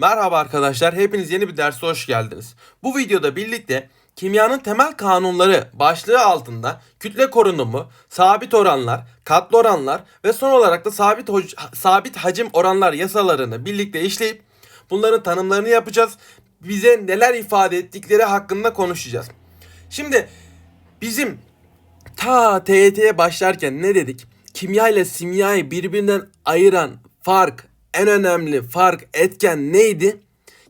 Merhaba arkadaşlar, hepiniz yeni bir derse hoş geldiniz. Bu videoda birlikte kimyanın temel kanunları başlığı altında kütle korunumu, sabit oranlar, katlı oranlar ve son olarak da sabit sabit hacim oranlar yasalarını birlikte işleyip bunların tanımlarını yapacağız. Bize neler ifade ettikleri hakkında konuşacağız. Şimdi bizim ta TYT'ye başlarken ne dedik? Kimya ile simyayı birbirinden ayıran fark, en önemli fark etken neydi?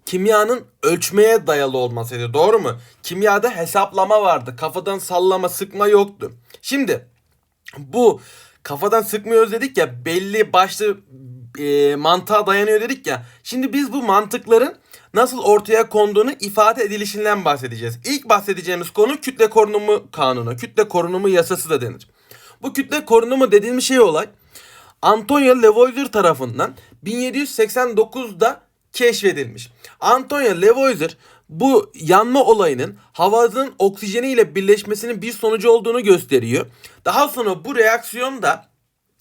Kimyanın ölçmeye dayalı olmasıydı. Doğru mu? Kimyada hesaplama vardı. Kafadan sallama, sıkma yoktu. Şimdi bu kafadan sıkmıyoruz dedik ya belli başlı e, mantığa dayanıyor dedik ya. Şimdi biz bu mantıkların nasıl ortaya konduğunu ifade edilişinden bahsedeceğiz. İlk bahsedeceğimiz konu kütle korunumu kanunu. Kütle korunumu yasası da denir. Bu kütle korunumu dediğimiz şey olay Antonio Lavoisier tarafından 1789'da keşfedilmiş. Antonio Lavoisier bu yanma olayının havanın oksijeni ile birleşmesinin bir sonucu olduğunu gösteriyor. Daha sonra bu reaksiyon da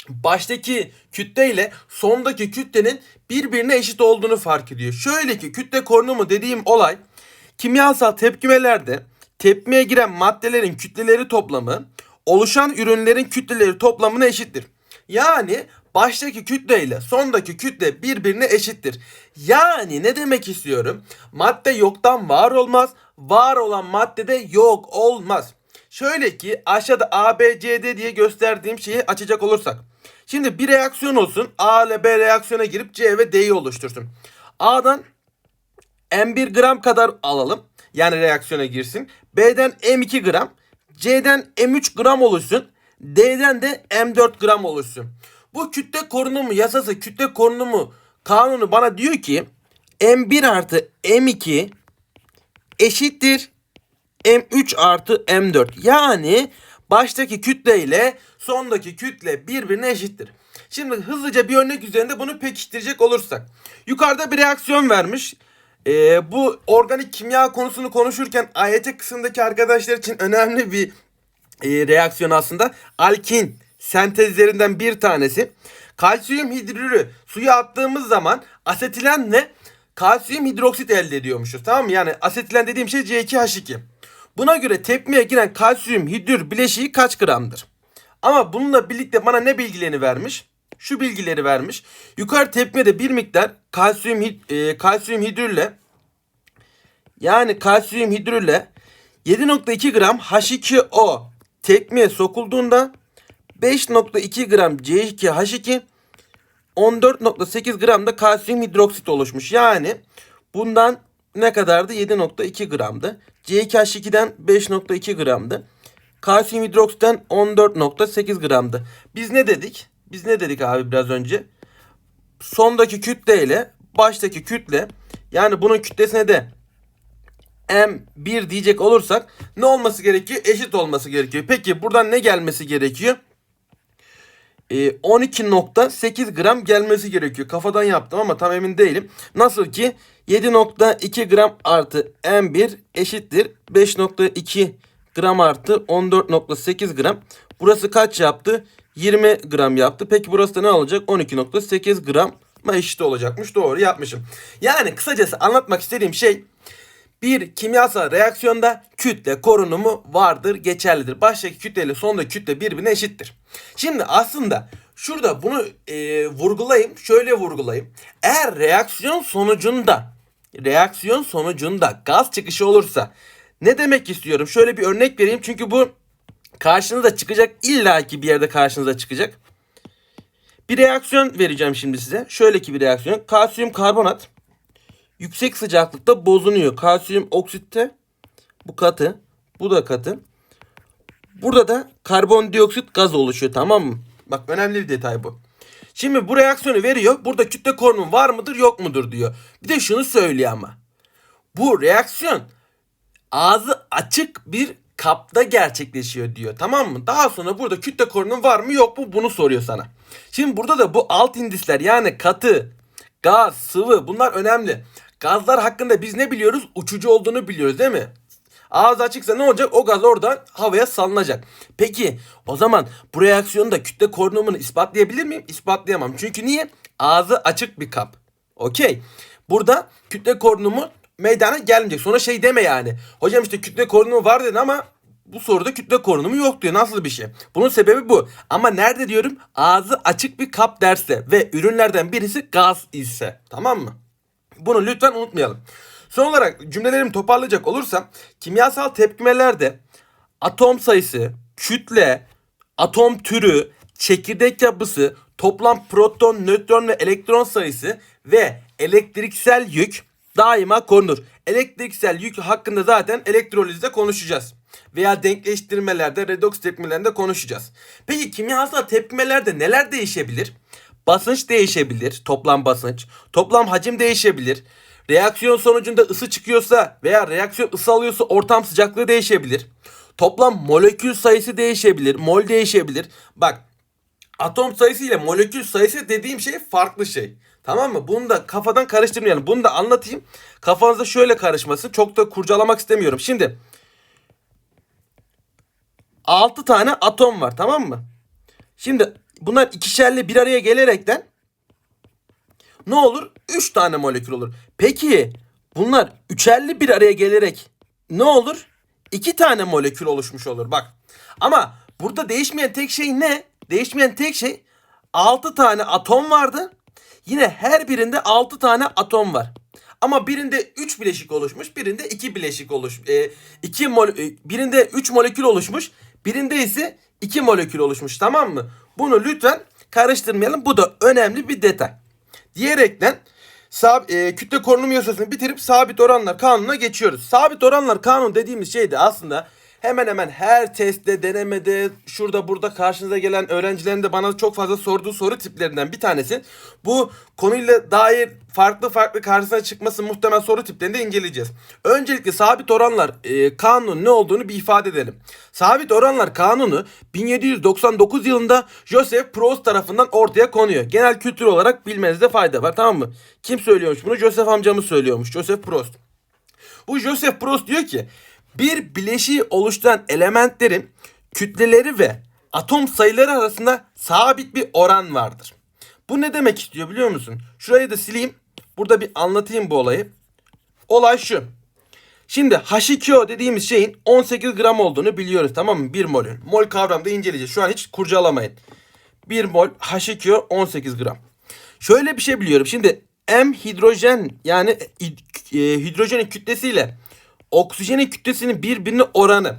baştaki kütle ile sondaki kütlenin birbirine eşit olduğunu fark ediyor. Şöyle ki kütle korunumu dediğim olay kimyasal tepkimelerde tepmeye giren maddelerin kütleleri toplamı oluşan ürünlerin kütleleri toplamına eşittir. Yani baştaki kütle ile sondaki kütle birbirine eşittir. Yani ne demek istiyorum? Madde yoktan var olmaz, var olan madde de yok olmaz. Şöyle ki aşağıda A, B, C, D diye gösterdiğim şeyi açacak olursak. Şimdi bir reaksiyon olsun. A ile B reaksiyona girip C ve D'yi oluştursun. A'dan M1 gram kadar alalım. Yani reaksiyona girsin. B'den M2 gram. C'den M3 gram oluşsun. D'den de M4 gram oluşsun. Bu kütle korunumu yasası, kütle korunumu kanunu bana diyor ki M1 artı M2 eşittir M3 artı M4. Yani baştaki kütle ile sondaki kütle birbirine eşittir. Şimdi hızlıca bir örnek üzerinde bunu pekiştirecek olursak. Yukarıda bir reaksiyon vermiş. Ee, bu organik kimya konusunu konuşurken AYT kısmındaki arkadaşlar için önemli bir e, reaksiyon aslında. Alkin sentezlerinden bir tanesi. Kalsiyum hidrürü suya attığımız zaman asetilenle kalsiyum hidroksit elde ediyormuşuz. Tamam mı? Yani asetilen dediğim şey C2H2. Buna göre tepmeye giren kalsiyum hidrür bileşiği kaç gramdır? Ama bununla birlikte bana ne bilgilerini vermiş? Şu bilgileri vermiş. Yukarı tepmede bir miktar kalsiyum hid- e, kalsiyum hidrürle yani kalsiyum hidrürle 7.2 gram H2O tepmeye sokulduğunda 5.2 gram C2H2 14.8 gram da kalsiyum hidroksit oluşmuş. Yani bundan ne kadardı? 7.2 gramdı. C2H2'den 5.2 gramdı. Kalsiyum hidroksitten 14.8 gramdı. Biz ne dedik? Biz ne dedik abi biraz önce? Sondaki kütle ile baştaki kütle yani bunun kütlesine de M1 diyecek olursak ne olması gerekiyor? Eşit olması gerekiyor. Peki buradan ne gelmesi gerekiyor? Ee, 12.8 gram gelmesi gerekiyor. Kafadan yaptım ama tam emin değilim. Nasıl ki 7.2 gram artı M1 eşittir 5.2 gram artı 14.8 gram. Burası kaç yaptı? 20 gram yaptı. Peki burası da ne olacak? 12.8 gram eşit olacakmış. Doğru yapmışım. Yani kısacası anlatmak istediğim şey bir kimyasal reaksiyonda kütle korunumu vardır, geçerlidir. Baştaki kütle ile sondaki kütle birbirine eşittir. Şimdi aslında şurada bunu e, vurgulayayım, şöyle vurgulayayım. Eğer reaksiyon sonucunda reaksiyon sonucunda gaz çıkışı olursa ne demek istiyorum? Şöyle bir örnek vereyim çünkü bu karşınıza çıkacak illaki bir yerde karşınıza çıkacak. Bir reaksiyon vereceğim şimdi size. Şöyle ki bir reaksiyon. Kalsiyum karbonat yüksek sıcaklıkta bozuluyor. Kalsiyum oksitte bu katı. Bu da katı. Burada da karbondioksit gaz oluşuyor tamam mı? Bak önemli bir detay bu. Şimdi bu reaksiyonu veriyor. Burada kütle korunumu var mıdır yok mudur diyor. Bir de şunu söylüyor ama. Bu reaksiyon ağzı açık bir kapta gerçekleşiyor diyor. Tamam mı? Daha sonra burada kütle korunumu var mı yok mu bunu soruyor sana. Şimdi burada da bu alt indisler yani katı, gaz, sıvı bunlar önemli. Gazlar hakkında biz ne biliyoruz? Uçucu olduğunu biliyoruz değil mi? Ağız açıksa ne olacak? O gaz oradan havaya salınacak. Peki o zaman bu reaksiyonda kütle korunumunu ispatlayabilir miyim? İspatlayamam. Çünkü niye? Ağzı açık bir kap. Okey. burada kütle korunumu meydana gelmeyecek. Sonra şey deme yani. Hocam işte kütle korunumu var dedin ama bu soruda kütle korunumu yok diyor. Nasıl bir şey? Bunun sebebi bu. Ama nerede diyorum? Ağzı açık bir kap derse ve ürünlerden birisi gaz ise. Tamam mı? Bunu lütfen unutmayalım. Son olarak cümlelerimi toparlayacak olursam kimyasal tepkimelerde atom sayısı, kütle, atom türü, çekirdek yapısı, toplam proton, nötron ve elektron sayısı ve elektriksel yük daima korunur. Elektriksel yük hakkında zaten elektrolizde konuşacağız. Veya denkleştirmelerde, redoks tepkimelerinde konuşacağız. Peki kimyasal tepkimelerde neler değişebilir? Basınç değişebilir, toplam basınç. Toplam hacim değişebilir. Reaksiyon sonucunda ısı çıkıyorsa veya reaksiyon ısı alıyorsa ortam sıcaklığı değişebilir. Toplam molekül sayısı değişebilir, mol değişebilir. Bak atom sayısı ile molekül sayısı dediğim şey farklı şey. Tamam mı? Bunu da kafadan karıştırmayalım. Bunu da anlatayım. Kafanızda şöyle karışmasın. Çok da kurcalamak istemiyorum. Şimdi 6 tane atom var tamam mı? Şimdi bunlar ikişerli bir araya gelerekten ne olur? 3 tane molekül olur. Peki bunlar üçerli bir araya gelerek ne olur? 2 tane molekül oluşmuş olur bak. Ama burada değişmeyen tek şey ne? Değişmeyen tek şey 6 tane atom vardı. Yine her birinde 6 tane atom var. Ama birinde 3 bileşik oluşmuş, birinde 2 bileşik oluşmuş. E, iki mol e, birinde 3 molekül oluşmuş, birinde ise 2 molekül oluşmuş tamam mı? Bunu lütfen karıştırmayalım. Bu da önemli bir detay. Diyerekten sab e, kütle korunum yasasını bitirip sabit oranlar kanununa geçiyoruz. Sabit oranlar kanunu dediğimiz şey de aslında hemen hemen her testte, denemede, şurada burada karşınıza gelen öğrencilerin de bana çok fazla sorduğu soru tiplerinden bir tanesi. Bu konuyla dair farklı farklı karşısına çıkması muhtemel soru tiplerini de inceleyeceğiz. Öncelikle sabit oranlar e, kanunun ne olduğunu bir ifade edelim. Sabit oranlar kanunu 1799 yılında Joseph Proust tarafından ortaya konuyor. Genel kültür olarak bilmenizde fayda var tamam mı? Kim söylüyormuş bunu? Joseph amcamız söylüyormuş. Joseph Proust. Bu Joseph Proust diyor ki bir bileşiği oluşturan elementlerin kütleleri ve atom sayıları arasında sabit bir oran vardır. Bu ne demek istiyor biliyor musun? Şurayı da sileyim. Burada bir anlatayım bu olayı. Olay şu. Şimdi H2O dediğimiz şeyin 18 gram olduğunu biliyoruz tamam mı? 1 molün. Mol kavramda inceleyeceğiz. Şu an hiç kurcalamayın. 1 mol H2O 18 gram. Şöyle bir şey biliyorum. Şimdi M hidrojen yani e, hidrojenin kütlesiyle oksijenin kütlesinin birbirine oranı.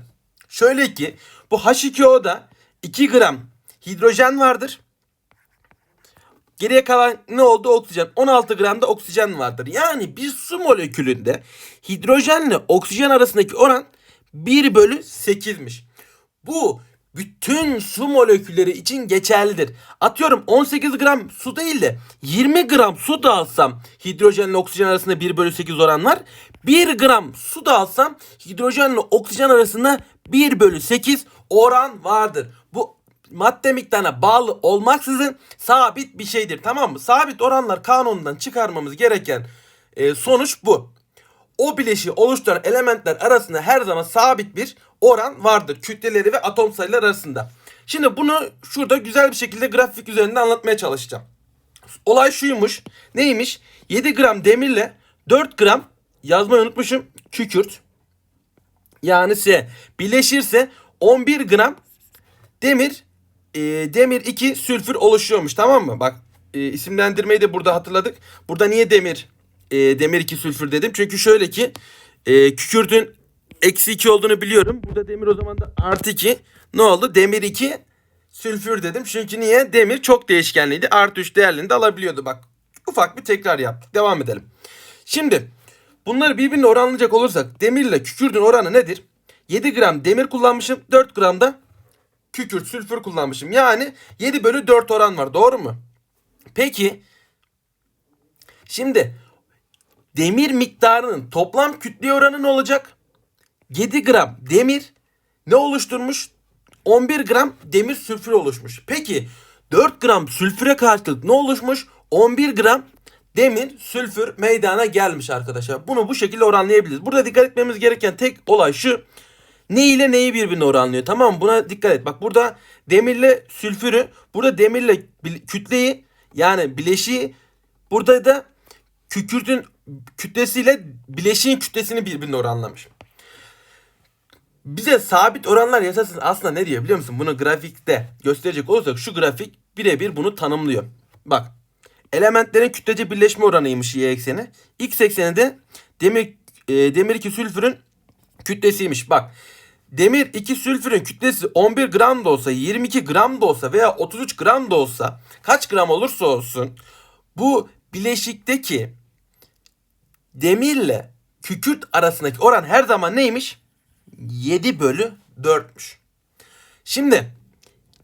Şöyle ki bu H2O'da 2 gram hidrojen vardır. Geriye kalan ne oldu? Oksijen. 16 gram da oksijen vardır. Yani bir su molekülünde hidrojenle oksijen arasındaki oran 1 bölü 8'miş. Bu bütün su molekülleri için geçerlidir. Atıyorum 18 gram su değil de 20 gram su da alsam hidrojenle oksijen arasında 1 bölü 8 oran var. 1 gram su da alsam hidrojenle oksijen arasında 1 bölü 8 oran vardır. Madde miktarına bağlı olmaksızın sabit bir şeydir tamam mı? Sabit oranlar kanunundan çıkarmamız gereken e, sonuç bu. O bileşiği oluşturan elementler arasında her zaman sabit bir oran vardır. Kütleleri ve atom sayıları arasında. Şimdi bunu şurada güzel bir şekilde grafik üzerinde anlatmaya çalışacağım. Olay şuymuş. Neymiş? 7 gram demirle 4 gram yazmayı unutmuşum. Kükürt. Yani S. Birleşirse 11 gram demir e, demir 2 sülfür oluşuyormuş tamam mı? Bak e, isimlendirmeyi de burada hatırladık. Burada niye demir e, demir 2 sülfür dedim? Çünkü şöyle ki e, kükürtün eksi 2 olduğunu biliyorum. Burada demir o zaman da artı 2. Ne oldu? Demir 2 sülfür dedim. Çünkü niye? Demir çok değişkenliydi. Artı 3 değerlerini de alabiliyordu. Bak ufak bir tekrar yaptık. Devam edelim. Şimdi bunları birbirine oranlayacak olursak demirle kükürdün oranı nedir? 7 gram demir kullanmışım. 4 gram da kükürt sülfür kullanmışım. Yani 7 bölü 4 oran var. Doğru mu? Peki şimdi demir miktarının toplam kütle oranı ne olacak? 7 gram demir ne oluşturmuş? 11 gram demir sülfür oluşmuş. Peki 4 gram sülfüre karşılık ne oluşmuş? 11 gram demir sülfür meydana gelmiş arkadaşlar. Bunu bu şekilde oranlayabiliriz. Burada dikkat etmemiz gereken tek olay şu. Ne ile neyi birbirine oranlıyor tamam? Buna dikkat et. Bak burada demirle sülfürü, burada demirle kütleyi yani bileşiği, burada da kükürtün kütlesiyle bileşiğin kütlesini birbirine oranlamış. Bize sabit oranlar yasası aslında ne diyor biliyor musun? Bunu grafikte gösterecek olursak şu grafik birebir bunu tanımlıyor. Bak elementlerin kütlece birleşme oranıymış y ekseni. X ekseni de demir e, demir 2 sülfürün kütlesiymiş. Bak demir 2 sülfürün kütlesi 11 gram da olsa 22 gram da olsa veya 33 gram da olsa kaç gram olursa olsun bu bileşikteki demirle kükürt arasındaki oran her zaman neymiş? 7 bölü 4'müş. Şimdi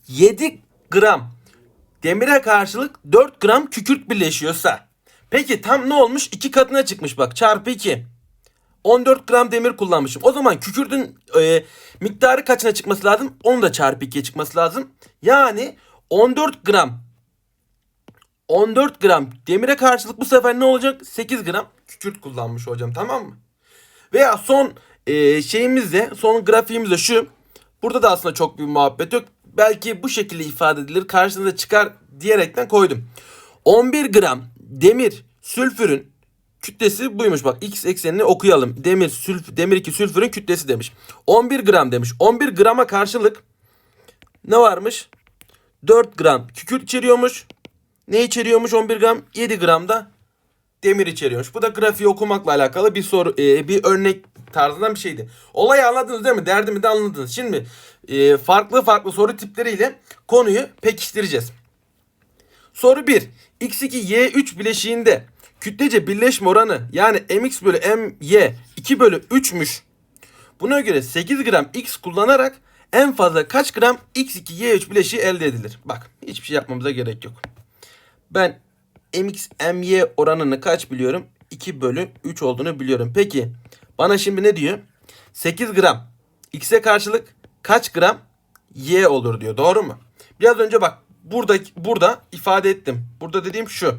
7 gram demire karşılık 4 gram kükürt birleşiyorsa peki tam ne olmuş? 2 katına çıkmış bak çarpı 2. 14 gram demir kullanmışım. O zaman kükürdün e, miktarı kaçına çıkması lazım? Onu da çarpı 2'ye çıkması lazım. Yani 14 gram 14 gram demire karşılık bu sefer ne olacak? 8 gram kükürt kullanmış hocam tamam mı? Veya son e, şeyimiz son grafiğimiz de şu. Burada da aslında çok bir muhabbet yok. Belki bu şekilde ifade edilir. Karşınıza çıkar diyerekten koydum. 11 gram demir sülfürün kütlesi buymuş bak x eksenini okuyalım. Demir sülf demir 2 sülfürün kütlesi demiş. 11 gram demiş. 11 grama karşılık ne varmış? 4 gram kükürt içeriyormuş. Ne içeriyormuş 11 gram? 7 gram da demir içeriyormuş. Bu da grafiği okumakla alakalı bir soru, e, bir örnek tarzından bir şeydi. Olayı anladınız değil mi? Derdimi de anladınız. Şimdi e, farklı farklı soru tipleriyle konuyu pekiştireceğiz. Soru 1. X2 Y3 bileşiğinde kütlece birleşme oranı yani mx bölü my 2 bölü 3'müş. Buna göre 8 gram x kullanarak en fazla kaç gram x2 y3 bileşiği elde edilir? Bak hiçbir şey yapmamıza gerek yok. Ben mx my oranını kaç biliyorum? 2 bölü 3 olduğunu biliyorum. Peki bana şimdi ne diyor? 8 gram x'e karşılık kaç gram y olur diyor. Doğru mu? Biraz önce bak burada burada ifade ettim. Burada dediğim şu.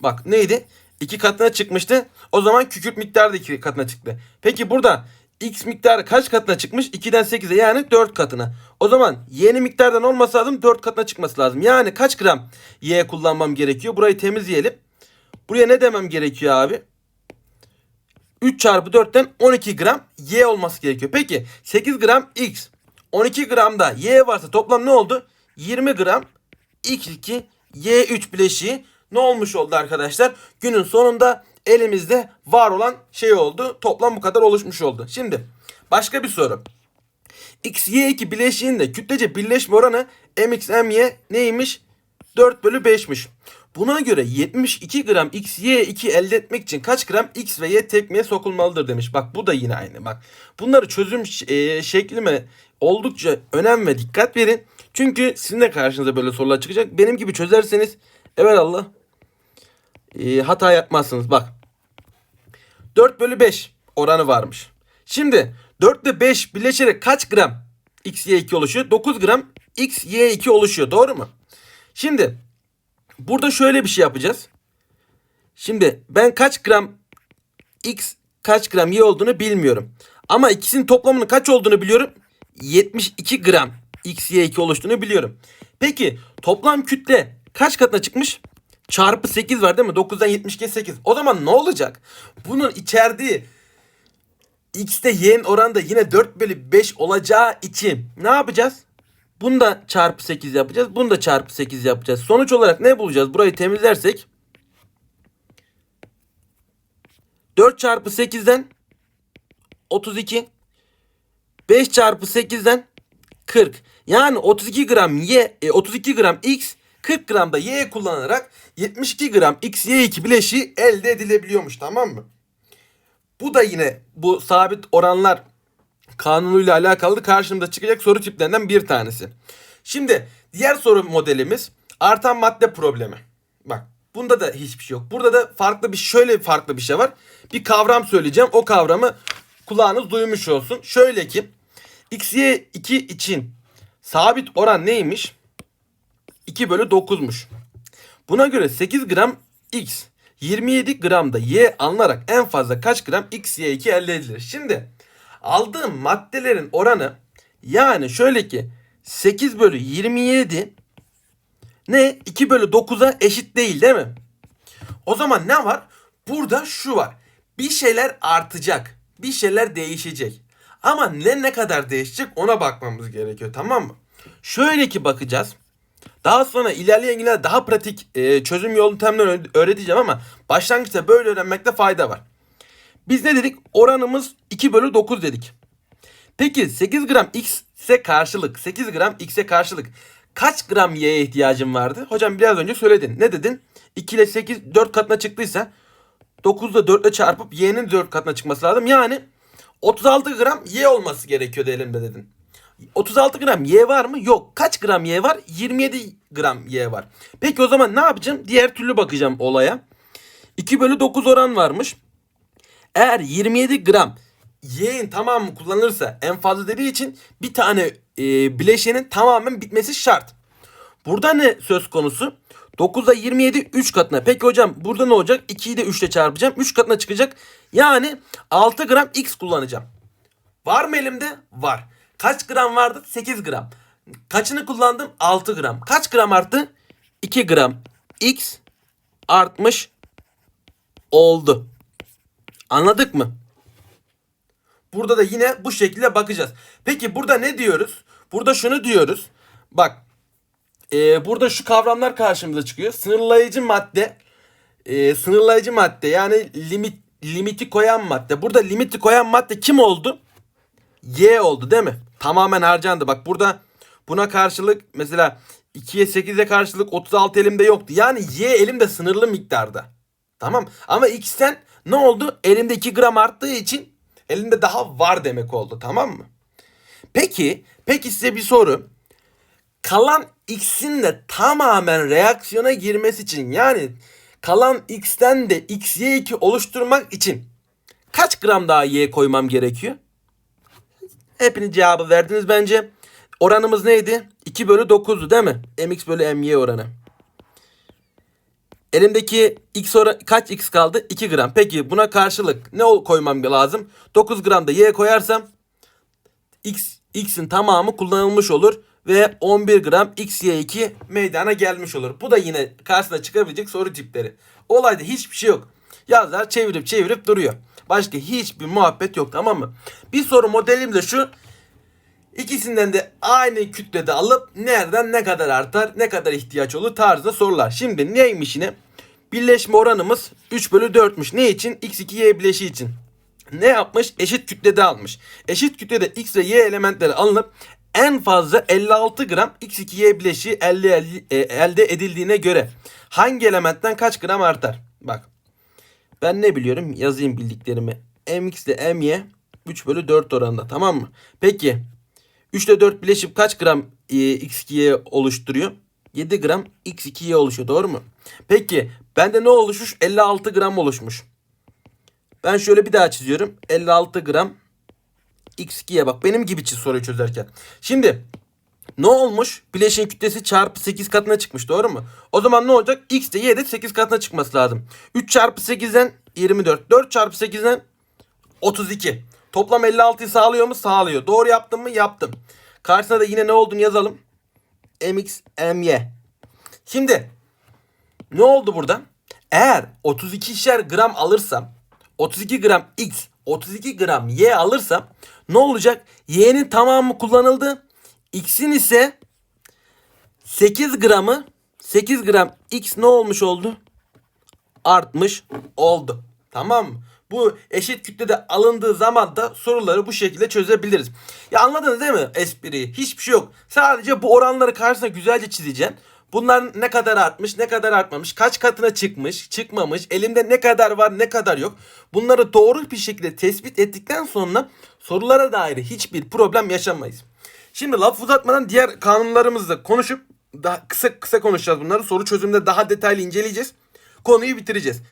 Bak neydi? 2 katına çıkmıştı. O zaman kükürt miktarı da 2 katına çıktı. Peki burada x miktarı kaç katına çıkmış? 2'den 8'e yani 4 katına. O zaman y'nin miktardan olması lazım 4 katına çıkması lazım. Yani kaç gram y kullanmam gerekiyor? Burayı temizleyelim. Buraya ne demem gerekiyor abi? 3 çarpı 4'ten 12 gram y olması gerekiyor. Peki 8 gram x 12 gram da y varsa toplam ne oldu? 20 gram x2 y3 bileşiği ne olmuş oldu arkadaşlar? Günün sonunda elimizde var olan şey oldu. Toplam bu kadar oluşmuş oldu. Şimdi başka bir soru. X, Y2 bileşiğinde kütlece birleşme oranı MX, MY neymiş? 4 bölü 5'miş. Buna göre 72 gram X, Y2 elde etmek için kaç gram X ve Y tekmeye sokulmalıdır demiş. Bak bu da yine aynı. Bak bunları çözüm e, şeklime oldukça önem ve dikkat verin. Çünkü sizin de karşınıza böyle sorular çıkacak. Benim gibi çözerseniz evet Allah e, hata yapmazsınız. Bak 4 bölü 5 oranı varmış. Şimdi 4 ile 5 birleşerek kaç gram x, y 2 oluşuyor? 9 gram x, y 2 oluşuyor. Doğru mu? Şimdi burada şöyle bir şey yapacağız. Şimdi ben kaç gram x kaç gram y olduğunu bilmiyorum. Ama ikisinin toplamının kaç olduğunu biliyorum. 72 gram x, y 2 oluştuğunu biliyorum. Peki toplam kütle kaç katına çıkmış? Çarpı 8 var değil mi? 9'dan 72 8. O zaman ne olacak? Bunun içerdiği x'te y'nin oranı da yine 4 bölü 5 olacağı için ne yapacağız? Bunu da çarpı 8 yapacağız. Bunu da çarpı 8 yapacağız. Sonuç olarak ne bulacağız? Burayı temizlersek 4 çarpı 8'den 32 5 çarpı 8'den 40. Yani 32 gram y, 32 gram x 40 gram da y kullanarak 72 gram x y2 bileşiği elde edilebiliyormuş tamam mı? Bu da yine bu sabit oranlar kanunuyla alakalı karşımıza çıkacak soru tiplerinden bir tanesi. Şimdi diğer soru modelimiz artan madde problemi. Bak bunda da hiçbir şey yok. Burada da farklı bir şöyle farklı bir şey var. Bir kavram söyleyeceğim. O kavramı kulağınız duymuş olsun. Şöyle ki XY2 için sabit oran neymiş? 2 bölü 9'muş. Buna göre 8 gram X 27 gram da Y alınarak en fazla kaç gram X, Y2 elde edilir? Şimdi aldığım maddelerin oranı yani şöyle ki 8 bölü 27 ne? 2 bölü 9'a eşit değil değil mi? O zaman ne var? Burada şu var. Bir şeyler artacak. Bir şeyler değişecek. Ama ne ne kadar değişecek ona bakmamız gerekiyor tamam mı? Şöyle ki bakacağız. Daha sonra ilerleyen günlerde daha pratik e, çözüm yöntemlerini öğreteceğim ama başlangıçta böyle öğrenmekte fayda var. Biz ne dedik? Oranımız 2 bölü 9 dedik. Peki 8 gram x'e karşılık 8 gram x'e karşılık kaç gram y'ye ihtiyacın vardı? Hocam biraz önce söyledin. Ne dedin? 2 ile 8 4 katına çıktıysa 9 ile 4 ile çarpıp y'nin 4 katına çıkması lazım. Yani 36 gram y olması gerekiyordu elimde dedin. 36 gram y var mı? Yok. Kaç gram y var? 27 gram y var. Peki o zaman ne yapacağım? Diğer türlü bakacağım olaya. 2 bölü 9 oran varmış. Eğer 27 gram y'nin tamamı kullanılırsa en fazla dediği için bir tane e, bileşenin tamamen bitmesi şart. Burada ne söz konusu? 9'da 27 3 katına. Peki hocam burada ne olacak? 2'yi de 3 ile çarpacağım. 3 katına çıkacak. Yani 6 gram x kullanacağım. Var mı elimde? Var. Kaç gram vardı? 8 gram. Kaçını kullandım? 6 gram. Kaç gram arttı? 2 gram. X artmış oldu. Anladık mı? Burada da yine bu şekilde bakacağız. Peki burada ne diyoruz? Burada şunu diyoruz. Bak e, burada şu kavramlar karşımıza çıkıyor. Sınırlayıcı madde, e, sınırlayıcı madde yani limit limiti koyan madde. Burada limiti koyan madde kim oldu? Y oldu değil mi? Tamamen harcandı. Bak burada buna karşılık mesela 2'ye 8'e karşılık 36 elimde yoktu. Yani Y elimde sınırlı miktarda. Tamam. Ama X'ten ne oldu? Elimde 2 gram arttığı için elimde daha var demek oldu. Tamam mı? Peki, peki size bir soru. Kalan X'in de tamamen reaksiyona girmesi için yani kalan X'ten de XY2 oluşturmak için kaç gram daha Y koymam gerekiyor? Hepiniz cevabı verdiniz bence. Oranımız neydi? 2 bölü 9'du değil mi? mx bölü my oranı. Elimdeki x oran kaç x kaldı? 2 gram. Peki buna karşılık ne koymam lazım? 9 gram da y koyarsam x x'in tamamı kullanılmış olur ve 11 gram xy2 meydana gelmiş olur. Bu da yine karşısına çıkabilecek soru tipleri. Olayda hiçbir şey yok. Yazar çevirip çevirip duruyor. Başka hiçbir muhabbet yok tamam mı? Bir soru modelim de şu. İkisinden de aynı kütlede alıp nereden ne kadar artar, ne kadar ihtiyaç olur tarzda sorular. Şimdi neymiş yine? Birleşme oranımız 3 bölü 4'müş. Ne için? X2Y bileşiği için. Ne yapmış? Eşit kütlede almış. Eşit kütlede X ve Y elementleri alınıp en fazla 56 gram X2Y bileşiği elde, elde edildiğine göre hangi elementten kaç gram artar? Bak ben ne biliyorum? Yazayım bildiklerimi. MX ile MY 3 bölü 4 oranında tamam mı? Peki 3 ile 4 bileşip kaç gram e, X2Y oluşturuyor? 7 gram X2Y oluşuyor doğru mu? Peki bende ne oluşmuş? 56 gram oluşmuş. Ben şöyle bir daha çiziyorum. 56 gram X2'ye bak benim gibi çiz soruyu çözerken. Şimdi ne olmuş? Bileşiğin kütlesi çarpı 8 katına çıkmış doğru mu? O zaman ne olacak? X de Y de 8 katına çıkması lazım. 3 çarpı 8'den 24. 4 çarpı 8'den 32. Toplam 56'yı sağlıyor mu? Sağlıyor. Doğru yaptım mı? Yaptım. Karşısına da yine ne olduğunu yazalım. MX, MY. Şimdi ne oldu burada? Eğer 32'şer gram alırsam 32 gram X 32 gram Y alırsam ne olacak? Y'nin tamamı kullanıldı. X'in ise 8 gramı 8 gram X ne olmuş oldu? Artmış oldu. Tamam mı? Bu eşit kütlede alındığı zaman da soruları bu şekilde çözebiliriz. Ya anladınız değil mi espriyi? Hiçbir şey yok. Sadece bu oranları karşısına güzelce çizeceksin. Bunlar ne kadar artmış, ne kadar artmamış, kaç katına çıkmış, çıkmamış, elimde ne kadar var, ne kadar yok. Bunları doğru bir şekilde tespit ettikten sonra sorulara dair hiçbir problem yaşamayız. Şimdi laf uzatmadan diğer kanunlarımızla konuşup daha kısa kısa konuşacağız bunları. Soru çözümde daha detaylı inceleyeceğiz. Konuyu bitireceğiz.